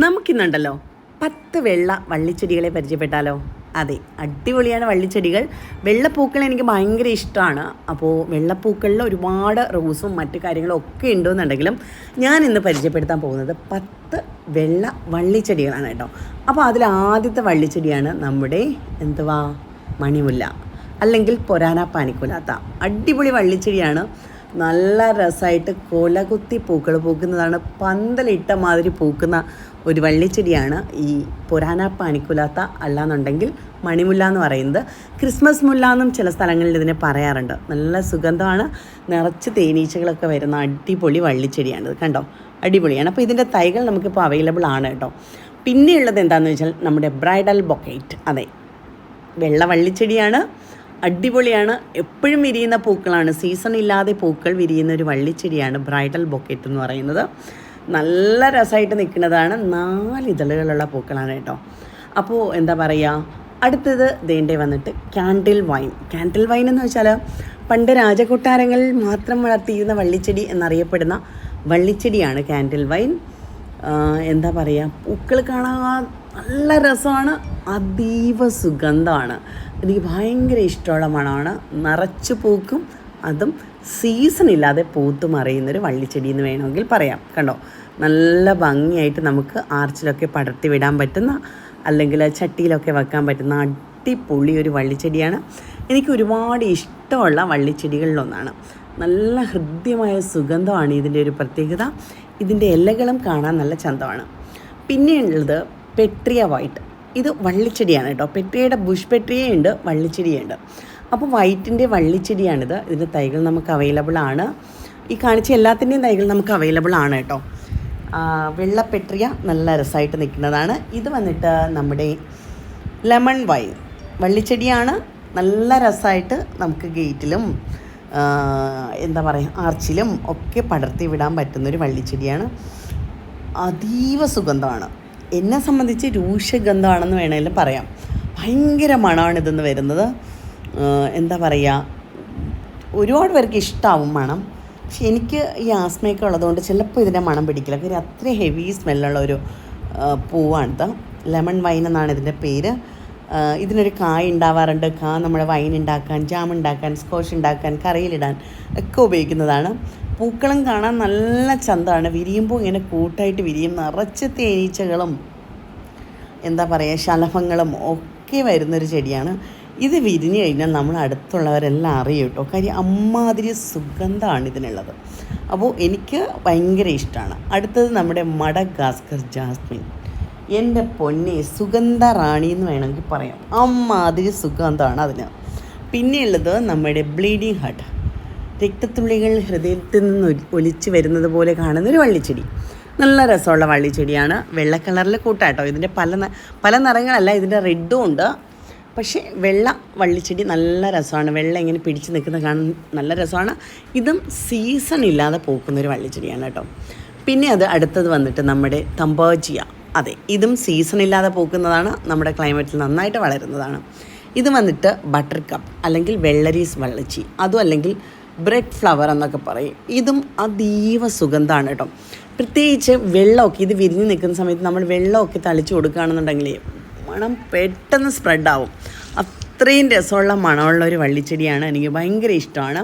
നമുക്കിന്നുണ്ടല്ലോ പത്ത് വെള്ള വള്ളിച്ചെടികളെ പരിചയപ്പെട്ടാലോ? അതെ അടിപൊളിയാണ് വള്ളിച്ചെടികൾ. വെള്ളപ്പൂക്കൾ എനിക്ക് ഭയങ്കര ഇഷ്ടമാണ്. അപ്പോൾ വെള്ളപ്പൂക്കളിൽ ഒരുപാട് റോസും മറ്റു കാര്യങ്ങളും ഒക്കെ ഉണ്ടെന്നുണ്ടെങ്കിലും ഞാൻ ഇന്ന് പരിചയപ്പെടുത്താൻ പോകുന്നത് പത്ത് വെള്ള വള്ളിച്ചെടികളാണ് കേട്ടോ. അപ്പോൾ അതിൽ ആദ്യത്തെ വള്ളിച്ചെടിയാണ് നമ്മുടെ എന്തുവാ? മണിമുല്ല. അല്ലെങ്കിൽ പൊരാന പാനിക്കുലാത്ത. അടിപൊളി വള്ളിച്ചെടിയാണ്. നല്ല രസമായിട്ട് കൊലകുത്തി പൂക്കൾ പൂക്കുന്നതാണ്. പന്തലിട്ട മാതിരി പൂക്കുന്ന ഒരു വള്ളിച്ചെടിയാണ് ഈ പുരാന പാനിക്കുലാത്ത അല്ലാന്നുണ്ടെങ്കിൽ മണിമുല്ല എന്ന് പറയുന്നത്. ക്രിസ്മസ് മുല്ല എന്നും ചില സ്ഥലങ്ങളിൽ ഇതിനെ പറയാറുണ്ട്. നല്ല സുഗന്ധമാണ്. നിറച്ച് തേനീച്ചകളൊക്കെ വരുന്ന അടിപൊളി വള്ളിച്ചെടിയാണ്. ഇത് കണ്ടോ? അടിപൊളിയാണ്. അപ്പോൾ ഇതിന്റെ തൈകൾ നമുക്കിപ്പോൾ അവൈലബിൾ ആണ് കേട്ടോ. പിന്നെയുള്ളത് എന്താണെന്ന് വെച്ചാൽ നമ്മുടെ ബ്രൈഡൽ ബൊക്കൈറ്റ്. അതെ വെള്ള വള്ളിച്ചെടിയാണ്. അടിപൊളിയാണ്. എപ്പോഴും വിരിയുന്ന പൂക്കളാണ്. സീസൺ ഇല്ലാതെ പൂക്കൾ വിരിയുന്ന ഒരു വള്ളിച്ചെടിയാണ് ബ്രൈഡൽ ബൊക്കറ്റ് എന്ന് പറയുന്നത്. നല്ല രസമായിട്ട് നിൽക്കുന്നതാണ്. നാല് ഇതളുകളുള്ള പൂക്കളാണ് കേട്ടോ. അപ്പോൾ എന്താ പറയുക അടുത്തത് ദേണ്ടേ വന്നിട്ട് ക്യാൻഡിൽ വൈൻ ക്യാൻഡിൽ വൈൻ എന്ന് വെച്ചാൽ പണ്ട് രാജകൊട്ടാരങ്ങളിൽ മാത്രം വളർത്തിയിരുന്ന വള്ളിച്ചെടി എന്നറിയപ്പെടുന്ന വള്ളിച്ചെടിയാണ് ക്യാൻഡിൽ വൈൻ എന്താ പറയുക പൂക്കൾ കാണാൻ നല്ല രസമാണ് അതീവ സുഗന്ധമാണ് എനിക്ക് ഭയങ്കര ഇഷ്ടമുള്ള മണമാണ്. നിറച്ച് പൂക്കും അതും സീസൺ ഇല്ലാതെ പൂത്ത് മറിയുന്നൊരു വള്ളിച്ചെടി എന്ന് വേണമെങ്കിൽ പറയാം. കണ്ടോ? നല്ല ഭംഗിയായിട്ട് നമുക്ക് ആർച്ചിലൊക്കെ പടർത്തി വിടാൻ പറ്റുന്ന അല്ലെങ്കിൽ ചട്ടിയിലൊക്കെ വെക്കാൻ പറ്റുന്ന അടിപൊളി ഒരു വള്ളിച്ചെടിയാണ്. എനിക്ക് ഒരുപാട് ഇഷ്ടമുള്ള വള്ളിച്ചെടികളിലൊന്നാണ്. നല്ല ഹൃദ്യമായ സുഗന്ധമാണ് ഇതിന്റെ ഒരു പ്രത്യേകത. ഇതിന്റെ ഇലകളും കാണാൻ നല്ല ചന്തമാണ്. പിന്നെയുള്ളത് പെട്രിയ വൈറ്റ് ഇത് വള്ളിച്ചെടിയാണ് കേട്ടോ. പെട്രിയയുടെ ബുഷ് പെട്രിയയുണ്ട് വള്ളിച്ചെടിയുണ്ട്. അപ്പോൾ വൈറ്റിന്റെ വള്ളിച്ചെടിയാണിത്. ഇതിന്റെ തൈകൾ നമുക്ക് അവൈലബിൾ ആണ്. ഈ കാണിച്ച എല്ലാത്തിന്റെയും തൈകൾ നമുക്ക് അവൈലബിൾ ആണ് കേട്ടോ. വെള്ളപ്പെട്രിയ നല്ല രസമായിട്ട് നിൽക്കുന്നതാണ്. ഇത് വന്നിട്ട് നമ്മുടെ ലെമൺ വൈൻ വള്ളിച്ചെടിയാണ്. നല്ല രസമായിട്ട് നമുക്ക് ഗേറ്റിലും എന്താ പറയുക ആർച്ചിലും ഒക്കെ പടർത്തി വിടാൻ പറ്റുന്നൊരു വള്ളിച്ചെടിയാണ്. അതീവ സുഗന്ധമാണ്. എന്നെ സംബന്ധിച്ച് രൂക്ഷഗന്ധമാണെന്ന് വേണമെങ്കിൽ പറയാം. ഭയങ്കര മണമാണ് ഇതെന്ന് വരുന്നത് എന്താ പറയുക ഒരുപാട് പേർക്ക് ഇഷ്ടമാവും മണം. പക്ഷെ എനിക്ക് ഈ ആസ്മയൊക്കെ ഉള്ളതുകൊണ്ട് ചിലപ്പോൾ ഇതിന്റെ മണം പിടിക്കില്ല. കാര്യം അത്ര ഹെവി സ്മെല്ലുള്ള ഒരു പൂവാണിത്. ലെമൺ വൈൻ എന്നാണ് ഇതിന്റെ പേര്. ഇതിനൊരു കായ ഉണ്ടാവാറുണ്ട്. കാ നമ്മുടെ വൈൻ ഉണ്ടാക്കാൻ ജാം ഉണ്ടാക്കാൻ സ്കോഷ് ഉണ്ടാക്കാൻ കറിയിലിടാൻ ഒക്കെ ഉപയോഗിക്കുന്നതാണ്. പൂക്കളും കാണാൻ നല്ല ചന്തമാണ്. വിരിയുമ്പോൾ ഇങ്ങനെ കൂട്ടായിട്ട് വിരിയും. നിറച്ച് തേനീച്ചകളും എന്താ പറയുക ശലഭങ്ങളും ഒക്കെ വരുന്നൊരു ചെടിയാണ്. ഇത് വിരിഞ്ഞു കഴിഞ്ഞാൽ നമ്മൾ അടുത്തുള്ളവരെല്ലാം അറിയും കേട്ടോ. കാര്യം അമ്മാതിരി സുഗന്ധമാണ് ഇതിനുള്ളത്. അപ്പോൾ എനിക്ക് ഭയങ്കര ഇഷ്ടമാണ്. അടുത്തത് നമ്മുടെ മഡഗാസ്കർ ജാസ്മിൻ. എന്റെ പൊന്നെ സുഗന്ധ റാണി എന്ന് വേണമെങ്കിൽ പറയാം. അമ്മാതിരി സുഗന്ധമാണ് അതിന്. പിന്നെയുള്ളത് നമ്മുടെ ബ്ലീഡിങ് ഹാർട്ട്. രക്തത്തുള്ളികൾ ഹൃദയത്തിൽ നിന്ന് ഒലിച്ചു വരുന്നത് പോലെ കാണുന്ന ഒരു വള്ളിച്ചെടി. നല്ല രസമുള്ള വള്ളിച്ചെടിയാണ്. വെള്ള കളറിൽ കൂട്ടാട്ടോ. ഇതിന്റെ പല പല നിറങ്ങളല്ല ഇതിന്റെ റെഡും ഉണ്ട്. പക്ഷേ വെള്ള വള്ളിച്ചെടി നല്ല രസമാണ്. വെള്ള ഇങ്ങനെ പിടിച്ച് നിൽക്കുന്ന കാണാൻ നല്ല രസമാണ്. ഇതും സീസൺ ഇല്ലാതെ പോക്കുന്നൊരു വള്ളിച്ചെടിയാണ് കേട്ടോ. പിന്നെ അത് അടുത്തത് വന്നിട്ട് നമ്മുടെ തമ്പാജിയ അതെ ഇതും സീസൺ ഇല്ലാതെ പോകുന്നതാണ് നമ്മുടെ ക്ലൈമറ്റിൽ നന്നായിട്ട് വളരുന്നതാണ്. ഇത് വന്നിട്ട് ബട്ടർ കപ്പ് അല്ലെങ്കിൽ വെള്ളരീസ് വെള്ളച്ചി അതും അല്ലെങ്കിൽ ബ്രെഡ് ഫ്ലവർ എന്നൊക്കെ പറയും. ഇതും അതീവ സുഗന്ധമാണ് കേട്ടോ. പ്രത്യേകിച്ച് വെള്ളമൊക്കെ ഇത് വിരിഞ്ഞ് നിൽക്കുന്ന സമയത്ത് നമ്മൾ വെള്ളമൊക്കെ തളിച്ച് കൊടുക്കുകയാണെന്നുണ്ടെങ്കിൽ മണം പെട്ടെന്ന് സ്പ്രെഡാവും അത്രയും രസമുള്ള മണമുള്ള ഒരു വള്ളിച്ചെടിയാണ് എനിക്ക് ഭയങ്കര ഇഷ്ടമാണ്.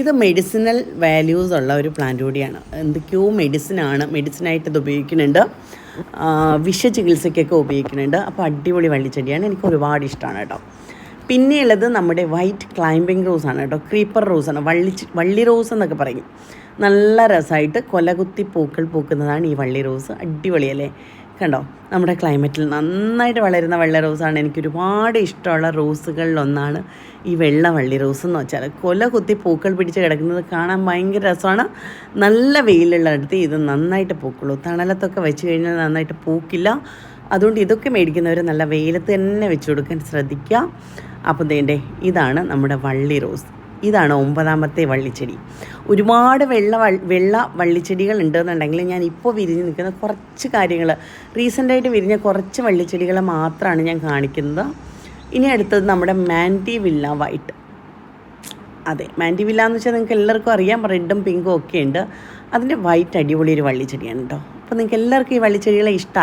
ഇത് മെഡിസിനൽ വാല്യൂസ് ഉള്ള ഒരു പ്ലാന്റ് കൂടിയാണ്. എന്തൊക്കെയോ മെഡിസിനാണ് മെഡിസിനായിട്ട് ഇത് ഉപയോഗിക്കുന്നുണ്ട്. വിഷചികിത്സയ്ക്കൊക്കെ ഉപയോഗിക്കുന്നുണ്ട്. അപ്പോൾ അടിപൊളി വള്ളിച്ചെടിയാണ്. എനിക്ക് ഒരുപാട് ഇഷ്ടമാണ് കേട്ടോ. പിന്നെയുള്ളത് നമ്മുടെ വൈറ്റ് ക്ലൈംബിംഗ് റോസ് ആണ് കേട്ടോ. ക്രീപ്പർ റോസ് ആണ്. വള്ളി വള്ളി റോസ് എന്നൊക്കെ പറയും. നല്ല രസമായിട്ട് കൊലകുത്തി പൂക്കൾ പൂക്കുന്നതാണ് ഈ വള്ളി റോസ് അടിപൊളിയല്ലേ? കണ്ടോ? നമ്മുടെ ക്ലൈമറ്റിൽ നന്നായിട്ട് വളരുന്ന വെള്ള റോസാണ്. എനിക്ക് ഒരുപാട് ഇഷ്ടമുള്ള റോസുകളിലൊന്നാണ് ഈ വെള്ളവള്ളി റോസ് എന്ന് വെച്ചാൽ കൊല കുത്തി പൂക്കൾ പിടിച്ച് കിടക്കുന്നത് കാണാൻ ഭയങ്കര രസമാണ്. നല്ല വെയിലുള്ള അടുത്ത് ഇത് നന്നായിട്ട് പൂക്കുള്ളൂ. തണലത്തൊക്കെ വെച്ച് കഴിഞ്ഞാൽ നന്നായിട്ട് പൂക്കില്ല. അതുകൊണ്ട് ഇതൊക്കെ മേടിക്കുന്നവർ നല്ല വെയിലത്ത് തന്നെ വെച്ച് കൊടുക്കാൻ ശ്രദ്ധിക്കുക. അപ്പോൾ ദേണ്ടേ ഇതാണ് നമ്മുടെ വള്ളി റോസ്. ഇതാണ് ഒമ്പതാമത്തെ വള്ളിച്ചെടി. ഒരുപാട് വെള്ള വെള്ള വള്ളിച്ചെടികൾ ഉണ്ടെന്നുണ്ടെങ്കിൽ ഞാൻ ഇപ്പോൾ വിരിഞ്ഞ് നിൽക്കുന്ന കുറച്ച് കാര്യങ്ങൾ റീസെന്റായിട്ട് വിരിഞ്ഞ കുറച്ച് വള്ളിച്ചെടികൾ മാത്രമാണ് ഞാൻ കാണിക്കുന്നത്. ഇനി അടുത്തത് നമ്മുടെ മാന്റി വില്ല വൈറ്റ്. അതെ മാന്റി വില്ല എന്ന് വെച്ചാൽ നിങ്ങൾക്ക് എല്ലാവർക്കും അറിയാം റെഡും പിങ്കും ഒക്കെ ഉണ്ട്. അതിന്റെ വൈറ്റ് അടിപൊളി ഒരു വള്ളിച്ചെടിയാണ് കേട്ടോ. അപ്പോൾ നിങ്ങൾക്ക് എല്ലാവർക്കും ഈ വള്ളിച്ചെടികളെ ഇഷ്ടമായോ?